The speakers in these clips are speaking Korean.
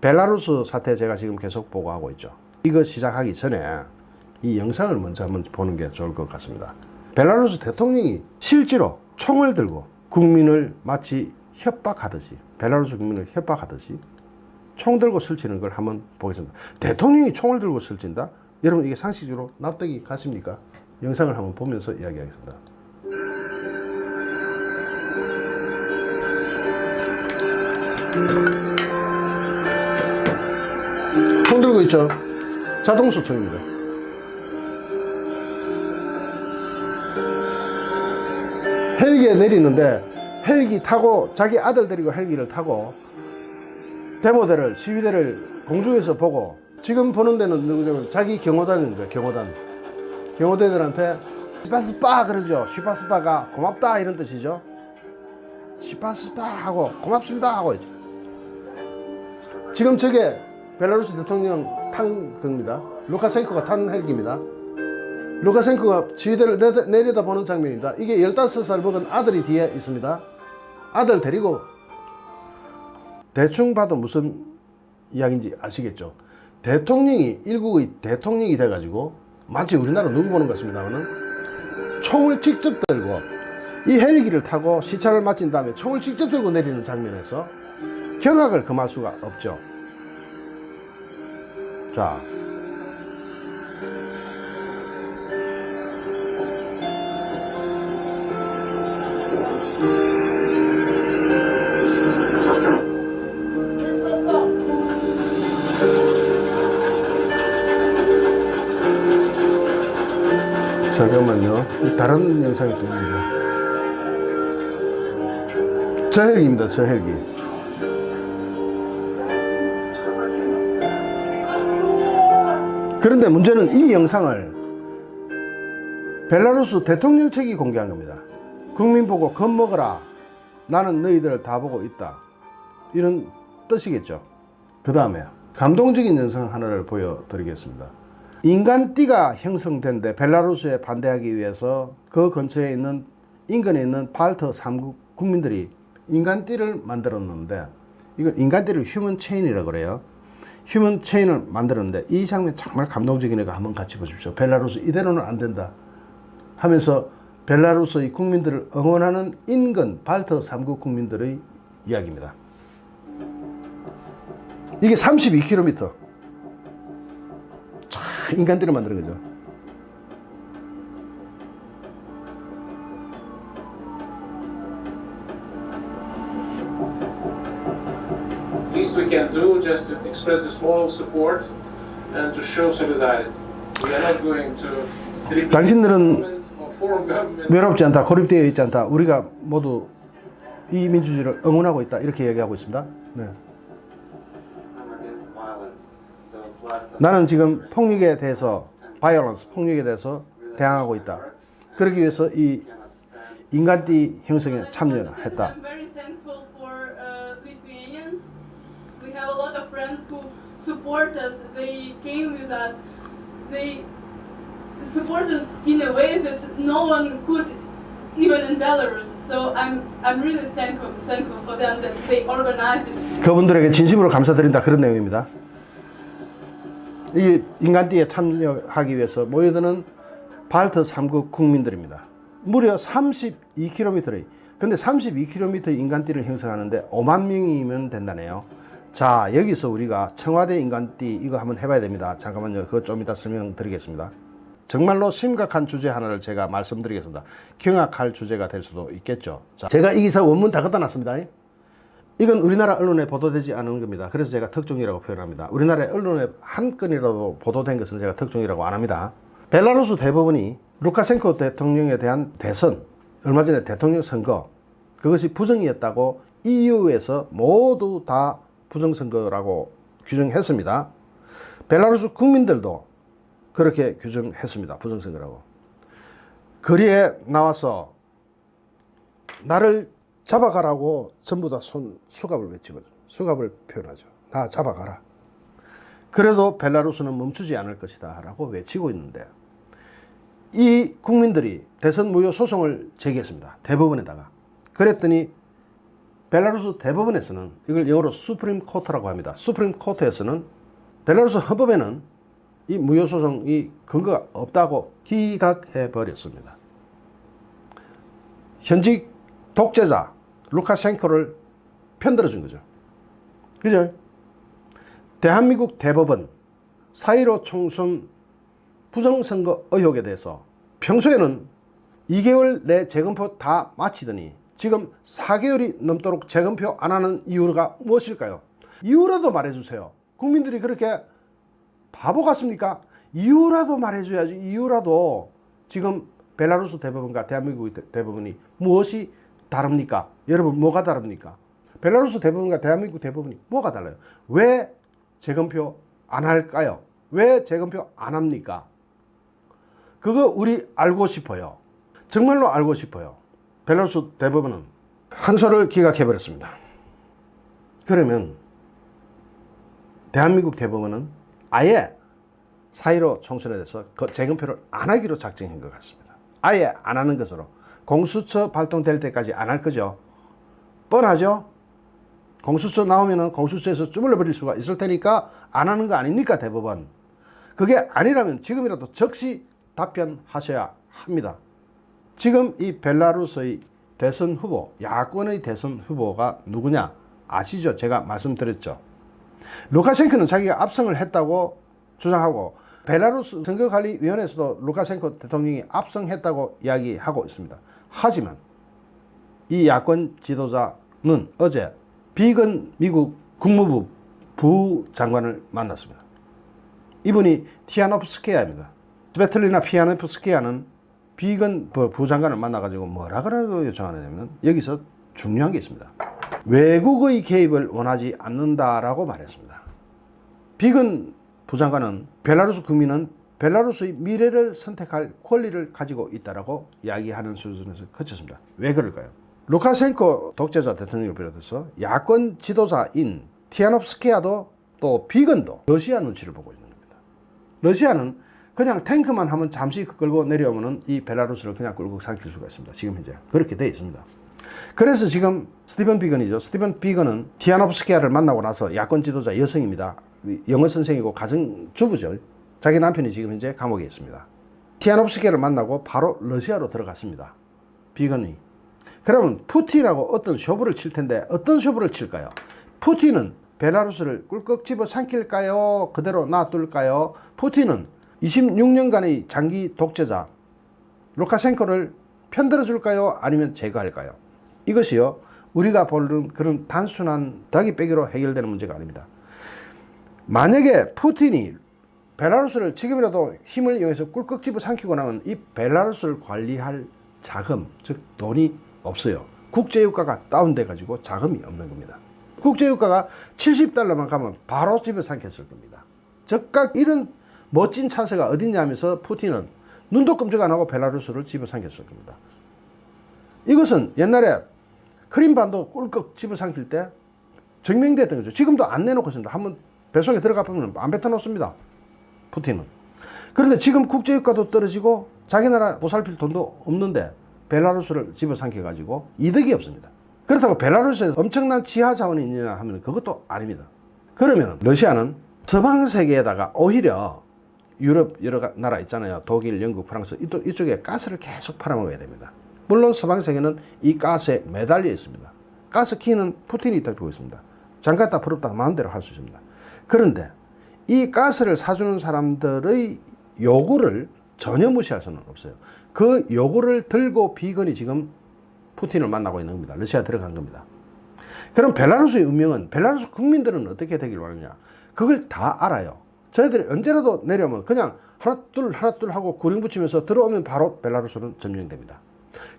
벨라루스 사태 제가 지금 계속 보고하고 있죠. 이거 시작하기 전에 이 영상을 먼저 한번 보는 게 좋을 것 같습니다. 벨라루스 대통령이 실제로 총을 들고 국민을 마치 협박하듯이 벨라루스 국민을 협박하듯이 총 들고 설치는 걸 한번 보겠습니다. 대통령이 총을 들고 설친다? 여러분 이게 상식적으로 납득이 가십니까? 영상을 한번 보면서 이야기하겠습니다. 총 들고 있죠? 자동수 총입니다. 헬기에 내리는데 헬기 타고 자기 아들 데리고 헬기를 타고 데모대를 시위대를 공중에서 보고 지금 보는 데는 누구냐면 자기 거예요 경호단 경호대들한테 시파스파 그러죠 시파스파가 고맙다 이런 뜻이죠 시파스파 하고 고맙습니다 하고 있죠 지금 저게 벨라루스 대통령 탄 겁니다 루카센코가 탄 헬기입니다 루카센코가 지휘대를 내- 내려다보는 장면입니다 이게 15살 먹은 아들이 뒤에 있습니다 아들 데리고 대충 봐도 무슨 이야기인지 아시겠죠? 대통령이 일국의 대통령이 돼가지고 마치 우리나라 누구 보는 것 같습니다만은 총을 직접 들고 이 헬기를 타고 시차를 마친 다음에 총을 직접 들고 내리는 장면에서 경악을 금할 수가 없죠. 자. 잠깐만요. 다른 영상이 또 있는데. 저 헬기입니다. 저 헬기. 그런데 문제는 이 영상을 벨라루스 대통령 측이 공개한 겁니다. 국민 보고 겁먹어라. 나는 너희들을 다 보고 있다. 이런 뜻이겠죠. 그 다음에 감동적인 영상 하나를 보여드리겠습니다. 인간띠가 형성된데 벨라루스에 반대하기 위해서 그 근처에 있는 인근에 있는 발트 3국 국민들이 인간띠를 만들었는데 이걸 인간띠를 휴먼 체인이라고 그래요. 휴먼 체인을 만들었는데 이 장면 정말 감동적이니까 한번 같이 보십시오. 벨라루스 이대로는 안 된다 하면서 벨라루스의 국민들을 응원하는 인근 발트 3국 국민들의 이야기입니다. 이게 32km. 참 인간들을 만드는 거죠. Least we can do just to express this moral support and to show solidarity. We are not going to 당신들은. 외롭지 않다, 고립되어 있지 않다. 우리가 모두 이 민주주의를 응원하고 있다. 이렇게 얘기하고 있습니다. 네. 나는 지금 폭력에 대해서 바이올런스, 폭력에 대해서 대항하고 있다. 그러기 위해서 이. 인간띠 형성에 참여했다. Support us. They came with us. They support us in a way that no one could, even in Belarus. So I'm I'm really thankful thankful for them that they organized it. 그분들에게 진심으로 감사드린다. 그런 내용입니다. 이 인간띠에 참여하기 위해서 모여드는 발트 3국 국민들입니다. 무려 32km의 근데 32km의 인간띠를 형성하는데 5만 명이면 된다네요. 자 여기서 우리가 청와대 인간띠 이거 한번 해봐야 됩니다. 잠깐만요. 그거 좀 이따 설명드리겠습니다. 정말로 심각한 주제 하나를 제가 말씀드리겠습니다. 경악할 주제가 될 수도 있겠죠. 자, 제가 이 기사 원문 다 갖다 놨습니다. 이건 우리나라 언론에 보도되지 않은 겁니다. 그래서 제가 특종이라고 표현합니다. 우리나라 언론에 한 건이라도 보도된 것은 제가 특종이라고 안 합니다. 벨라루스 대법원이 루카센코 대통령에 대한 대선, 얼마 전에 대통령 선거, 그것이 부정이었다고 EU에서 모두 다 부정선거라고 규정했습니다. 벨라루스 국민들도 그렇게 규정했습니다. 부정선거라고. 거리에 나와서 나를 잡아가라고 전부 다 손 수갑을 외치거든. 수갑을 표현하죠. 다 잡아가라. 그래도 벨라루스는 멈추지 않을 것이다. 라고 외치고 있는데, 이 국민들이 대선 무효 소송을 제기했습니다. 대법원에다가. 그랬더니 벨라루스 대법원에서는 이걸 영어로 수프림 코트라고 합니다. 수프림 코트에서는 벨라루스 헌법에는 이 무효 소송이 근거가 없다고 기각해 버렸습니다. 현직 독재자 루카셴코를 편들어 준 거죠. 그죠? 대한민국 대법원 4.15 총선 부정선거 의혹에 대해서 평소에는 2개월 내 재검표 다 마치더니 지금 4개월이 넘도록 재검표 안 하는 이유가 무엇일까요? 이유라도 말해주세요. 국민들이 그렇게 바보 같습니까? 이유라도 말해줘야지. 이유라도 지금 벨라루스 대법원과 대한민국 대- 대법원이 무엇이 다릅니까? 여러분 뭐가 다릅니까? 벨라루스 대법원과 대한민국 대법원이 뭐가 달라요? 왜 재검표 안 할까요? 왜 재검표 안 합니까? 그거 우리 알고 싶어요. 정말로 알고 싶어요. 벨라루스 대법원은 한소를 기각해 버렸습니다. 그러면 대한민국 대법원은 아예 4.15 총선에 대해서 그 재검표를 안 하기로 작정한 것 같습니다. 아예 안 하는 것으로 공수처 발동될 때까지 안 할 거죠. 뻔하죠? 공수처 나오면은 공수처에서 주물러 버릴 수가 있을 테니까 안 하는 거 아닙니까 대법원? 그게 아니라면 지금이라도 즉시 답변하셔야 합니다. 지금 이 벨라루스의 대선 후보, 야권의 대선 후보가 누구냐 아시죠? 제가 말씀드렸죠. 루카셴코는 자기가 압승을 했다고 주장하고 벨라루스 선거관리위원회에서도 루카셴코 대통령이 압승했다고 이야기하고 있습니다. 하지만 이 야권 지도자는 어제 비건 미국 국무부 부장관을 만났습니다. 이분이 티아노프스케야입니다. 스베틀리나 피아노프스케야는 비건 부- 부장관을 만나가지고 뭐라 그러고 요청하냐면 여기서 중요한 게 있습니다. 외국의 개입을 원하지 않는다라고 말했습니다. 비건 부장관은 벨라루스 국민은 벨라루스의 미래를 선택할 권리를 가지고 있다라고 이야기하는 수준에서 그쳤습니다. 왜 그럴까요? 루카셴코 독재자 대통령을 비롯해서 야권 지도자인 티아노프스케야도 또 비건도 러시아 눈치를 보고 있는 겁니다. 러시아는 그냥 탱크만 하면 잠시 끌고 내려오면은 이 벨라루스를 그냥 끌고 삼킬 수가 있습니다. 지금 현재 그렇게 돼 있습니다. 그래서 지금 스티븐 비건이죠. 스티븐 비건은 티아노프스키아를 만나고 나서 야권 지도자 여성입니다. 영어 선생이고 가정 주부죠. 자기 남편이 지금 현재 감옥에 있습니다. 티아노프스키아를 만나고 바로 러시아로 들어갔습니다. 비건이. 그러면 푸틴하고 어떤 쇼부를 칠 텐데 어떤 쇼부를 칠까요? 푸틴은 벨라루스를 꿀꺽 집어 삼킬까요? 그대로 놔둘까요? 푸틴은 26년간의 장기 독재자 루카셴코를 편들어 줄까요? 아니면 제거할까요? 이것이요. 우리가 보는 그런 단순한 닭이 빼기로 해결되는 문제가 아닙니다. 만약에 푸틴이 벨라루스를 지금이라도 힘을 이용해서 꿀꺽 집어 삼키고 나면 이 벨라루스를 관리할 자금, 즉 돈이 없어요. 국제유가가 다운돼 가지고 자금이 없는 겁니다. 국제유가가 70달러만 가면 바로 집어 삼켰을 겁니다. 즉각 이런 멋진 찬스가 어딨냐 하면서 푸틴은 눈도 끔찍 안 하고 벨라루스를 집어 삼켰을 겁니다. 이것은 옛날에 크림반도 꿀꺽 집어 삼킬 때 증명됐던 거죠. 지금도 안 내놓고 있습니다. 한번 뱃속에 들어가 보면 안 뱉어놓습니다. 푸틴은. 그런데 지금 국제유가도 떨어지고 자기 나라 보살필 돈도 없는데 벨라루스를 집어 삼켜가지고 이득이 없습니다. 그렇다고 벨라루스에 엄청난 지하 자원이 있느냐 하면 그것도 아닙니다. 그러면 러시아는 서방 세계에다가 오히려 유럽 여러 가- 나라 있잖아요. 독일, 영국, 프랑스 이쪽, 이쪽에 가스를 계속 팔아먹어야 됩니다. 물론 서방 세계는 이 가스에 매달려 있습니다. 가스 키는 푸틴이 들고 있습니다. 잠갔다 풀었다 마음대로 할 수 있습니다. 그런데 이 가스를 사주는 사람들의 요구를 전혀 무시할 수는 없어요. 그 요구를 들고 비건이 지금 푸틴을 만나고 있는 겁니다. 러시아 들어간 겁니다. 그럼 벨라루스의 운명은 벨라루스 국민들은 어떻게 되길 원하냐? 그걸 다 알아요. 저희들이 언제라도 내려오면 그냥 하나 둘 하나 둘 하고 구령 붙이면서 들어오면 바로 벨라루스는 점령됩니다.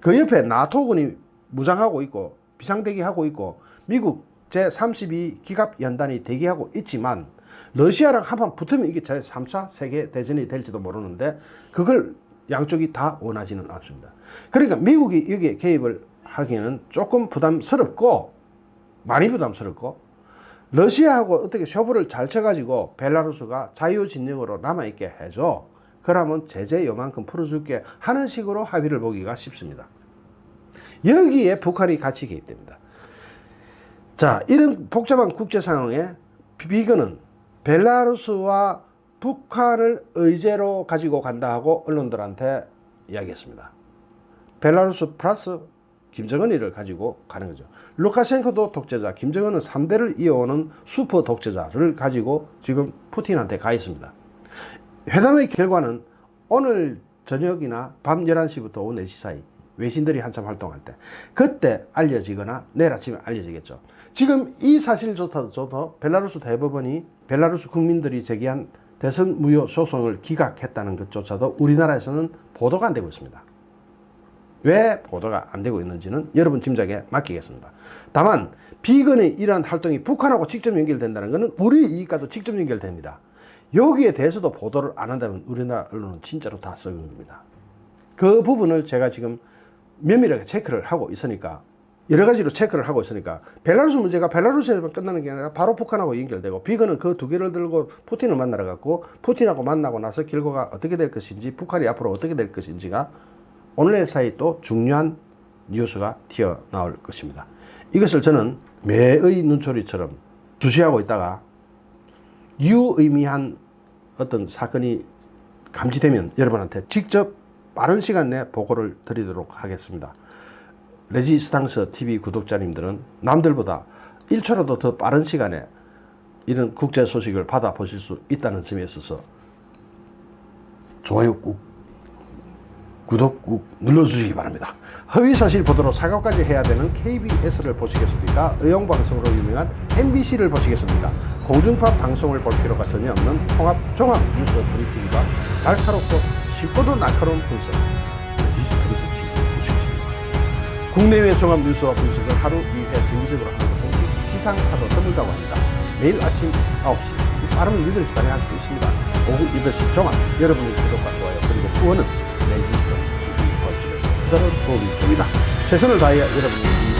그 옆에 나토군이 무장하고 있고 비상대기하고 있고 미국 제32 기갑 연단이 대기하고 있지만 러시아랑 한판 붙으면 이게 제3차 세계 대전이 될지도 모르는데 그걸 양쪽이 다 원하지는 않습니다. 그러니까 미국이 여기에 개입을 하기에는 조금 부담스럽고 많이 부담스럽고 러시아하고 어떻게 쇼부를 잘 쳐가지고 벨라루스가 자유진영으로 남아있게 해줘. 그러면 제재 요만큼 풀어줄게 하는 식으로 합의를 보기가 쉽습니다. 여기에 북한이 같이 개입됩니다. 자, 이런 복잡한 국제 상황에 비건은 벨라루스와 북한을 의제로 가지고 간다 하고 언론들한테 이야기했습니다. 벨라루스 플러스 김정은이를 가지고 가는 거죠. 루카셴코도 독재자, 김정은은 3대를 이어오는 슈퍼 독재자를 가지고 지금 푸틴한테 가 있습니다. 회담의 결과는 오늘 저녁이나 밤 11시부터 오후 4시 사이 외신들이 한참 활동할 때 그때 알려지거나 내일 아침에 알려지겠죠. 지금 이 사실조차도 벨라루스 대법원이 벨라루스 국민들이 제기한 대선 무효 소송을 기각했다는 것조차도 우리나라에서는 보도가 안 되고 있습니다. 왜 보도가 안 되고 있는지는 여러분 짐작에 맡기겠습니다. 다만 비건의 이러한 활동이 북한하고 직접 연결된다는 것은 우리 이익과도 직접 연결됩니다. 여기에 대해서도 보도를 안 한다면 우리나라 언론은 진짜로 다 썩은 겁니다. 그 부분을 제가 지금 면밀하게 체크를 하고 있으니까 여러 가지로 체크를 하고 있으니까 벨라루스 문제가 벨라루스에만 끝나는 게 아니라 바로 북한하고 연결되고 비건은 그 두 개를 들고 푸틴을 만나러 갔고 푸틴하고 만나고 나서 결과가 어떻게 될 것인지 북한이 앞으로 어떻게 될 것인지가 오늘 사이 또 중요한 뉴스가 튀어나올 것입니다. 이것을 저는 매의 눈초리처럼 주시하고 있다가 유의미한 어떤 사건이 감지되면 여러분한테 직접 빠른 시간 내에 보고를 드리도록 하겠습니다. 레지스탕스 TV 구독자님들은 남들보다 1초라도 더 빠른 시간에 이런 국제 소식을 받아보실 수 있다는 점에 있어서 좋아요 꾹 구독 꾹 눌러주시기 바랍니다. 허위사실 보도로 사과까지 해야 되는 KBS를 보시겠습니까? 의용방송으로 유명한 MBC를 보시겠습니까? 공중파 방송을 볼 필요가 전혀 없는 통합 종합 뉴스 브리핑과 날카롭고 쉽고도 날카로운 분석. 국내외 종합 뉴스와 분석을 하루 2회 정기적으로 하는 것은 기상파도 드물다고 합니다. 매일 아침 9시 빠르면 8시 반에 할 수 있습니다. 오후 8시 종합 여러분의 구독과 좋아요 그리고 후원은 그대로 도움이 됩니다. 최선을 다해 여러분의